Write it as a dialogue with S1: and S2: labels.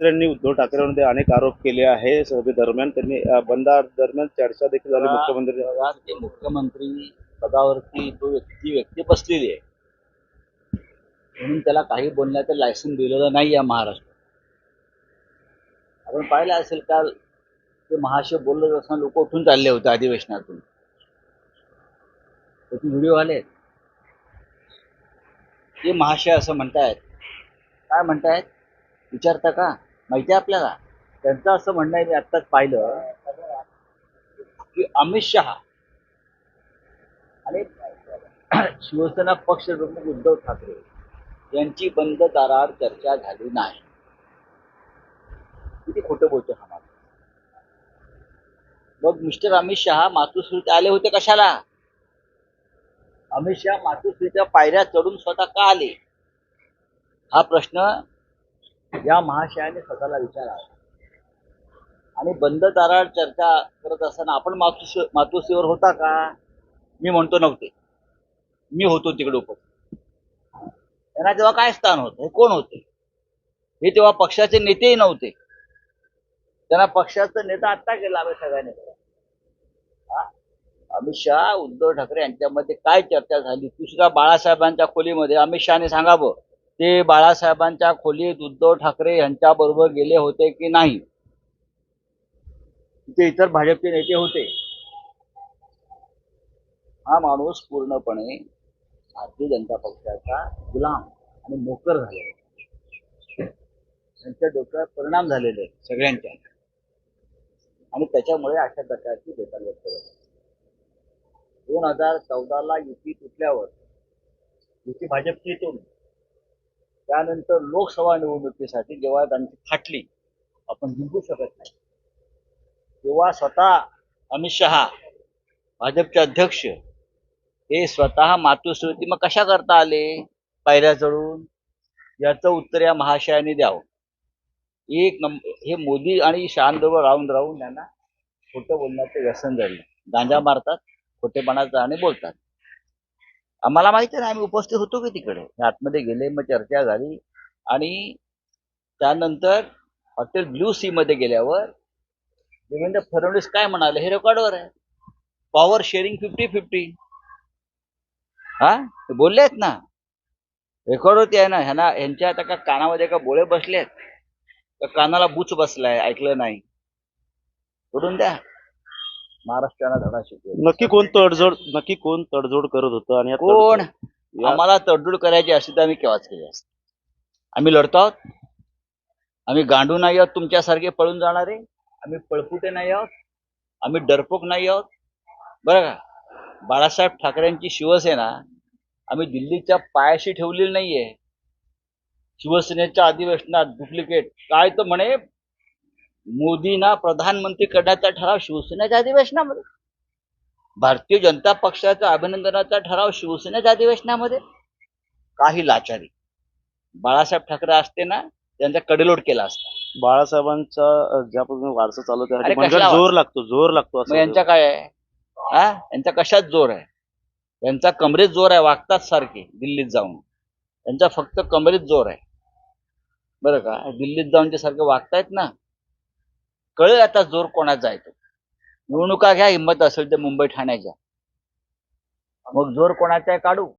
S1: मुख्यमंत्र्यांनी उद्धव ठाकरेंमध्ये अनेक आरोप केले आहे. सभेदरम्यान त्यांनी बंदा दरम्यान चर्चा देखील झाली. मुख्यमंत्री
S2: मुख्यमंत्री पदावरती तो व्यक्ती व्यक्ती बसलेली आहे. म्हणून त्याला काही बोलण्याचं लायसन दिलेलं नाही या महाराष्ट्रात. आपण पाहिलं असेल काल ते महाशय बोलत असताना लोक उठून चालले होते अधिवेशनातून. त्याचे व्हिडिओ आले ते महाशय असं म्हणतायत. काय म्हणतायत? विचारता का? माहिती आहे आपल्याला? त्यांचं असं म्हणणं आहे मी आत्ताच पाहिलं की अमित शहा आणि शिवसेना पक्ष प्रमुख उद्धव ठाकरे यांची बंद दारावर चर्चा झाली नाही. किती खोटं बोलतो हा माणूस. मग मिस्टर अमित शहा मातोश्रीत आले होते कशाला? अमित शहा मातोश्रीच्या पायऱ्या चढून स्वतः का आले? हा प्रश्न या महाशयाने स्वतःला विचारावं. आणि बंद दारावर चर्चा करत असताना आपण मातोश्री मातोश्रीवर होता का? मी म्हणतो नव्हते. मी होतो तिकडे उपस्थित. त्यांना तेव्हा काय स्थान होतं? हे कोण होते? हे तेव्हा पक्षाचे नेतेही नव्हते. त्यांना पक्षाचा नेता आत्ता केला आम्ही सगळ्यांनी. हा? अमित शहा उद्धव ठाकरे यांच्यामध्ये काय चर्चा झाली? दुसऱ्या बाळासाहेबांच्या खोलीमध्ये. अमित शहाने सांगावं. ते बाळासाहेबांच्या खोलीत उद्धव ठाकरे यांच्या बरोबर गेले होते की नाही? तिथे इतर भाजपचे नेते होते. हा माणूस पूर्णपणे भारतीय जनता पक्षाचा गुलाम आणि मोकर झालेला त्यांच्या डोक्यावर परिणाम झालेले आहेत सगळ्यांच्या. आणि त्याच्यामुळे अशा प्रकारची बेकार व्यक्त दोन हजार चौदाला युती तुटल्यावर युती भाजपची येतो त्यानंतर लोकसभा निवडणुकीसाठी जेव्हा त्यांची फाटली आपण जिंकू शकत नाही. तेव्हा स्वतः अमित शहा भाजपचे अध्यक्ष हे स्वतः मातृश्रुती मग कशा करता आले? पायऱ्या चढून? याचं उत्तर या महाशयाने द्यावं. एक नंबर हे मोदी आणि शहांबरोबर राहून राहून त्यांना खोटं बोलण्याचं व्यसन झालं. गांजा मारतात खोटेपणाचं आणि बोलतात. आम्हाला माहिती नाही आम्ही उपस्थित होतो की तिकडे. आतमध्ये गेले मग चर्चा झाली. आणि त्यानंतर हॉटेल ब्ल्यू सी मध्ये गेल्यावर देवेंद्र फडणवीस काय म्हणाले हे रेकॉर्डवर आहे. पॉवर शेअरिंग फिफ्टी फिफ्टी हा? ते बोलले आहेत ना. रेकॉर्ड होती आहे ना ह्यांना ह्यांच्या आता का कानामध्ये का बोळे बसले आहेत का कानाला बुच बसलाय ऐकलं नाही? सोडून द्या. महाराष्ट्राला धडा शिकवेल.
S1: नक्की कोण तडजोड नक्की कोण तडजोड करत होतं आणि या
S2: कोण?
S1: तडजोड- या-
S2: आम्हाला तडजोड करायची असती तर आम्ही केव्हाच केली असती. आम्ही लढतो आहोत. आम्ही गांडू नाही आहोत तुमच्यासारखे पळून जाणारे. आम्ही पळपुटे नाही आहोत. आम्ही डरपोक नाही आहोत. बरं का? बाळासाहेब ठाकरेंची शिवसेना आम्ही दिल्लीच्या पायाशी ठेवलेली नाहीये. शिवसेनेच्या अधिवेशनात डुप्लिकेट काय तर म्हणे मोदींना प्रधानमंत्री करण्याचा ठराव शिवसेनेच्या अधिवेशनामध्ये. भारतीय जनता पक्षाचा अभिनंदनाचा ठराव शिवसेनेच्या अधिवेशनामध्ये. काही लाचारी. बाळासाहेब ठाकरे असते ना त्यांचा कडेलोट केला असता.
S1: बाळासाहेबांचा ज्या पद्धतीने वारसा चालू? जोर लागतो जोर लागतो असं
S2: यांच्या काय आहे? हा? यांचा कशात जोर आहे? यांचा कमरेत जोर आहे वागतात सारखे दिल्लीत जाऊन. यांचा फक्त कमरेत जोर आहे. बरं का? दिल्लीत जाऊन ते सारखे वागतायत ना? कळेल आता जोर कोणाचा आहे तो. निवडणुका घ्या हिंमत असेल तर मुंबई ठाण्याच्या मग जोर कोणाचा आहे काढू?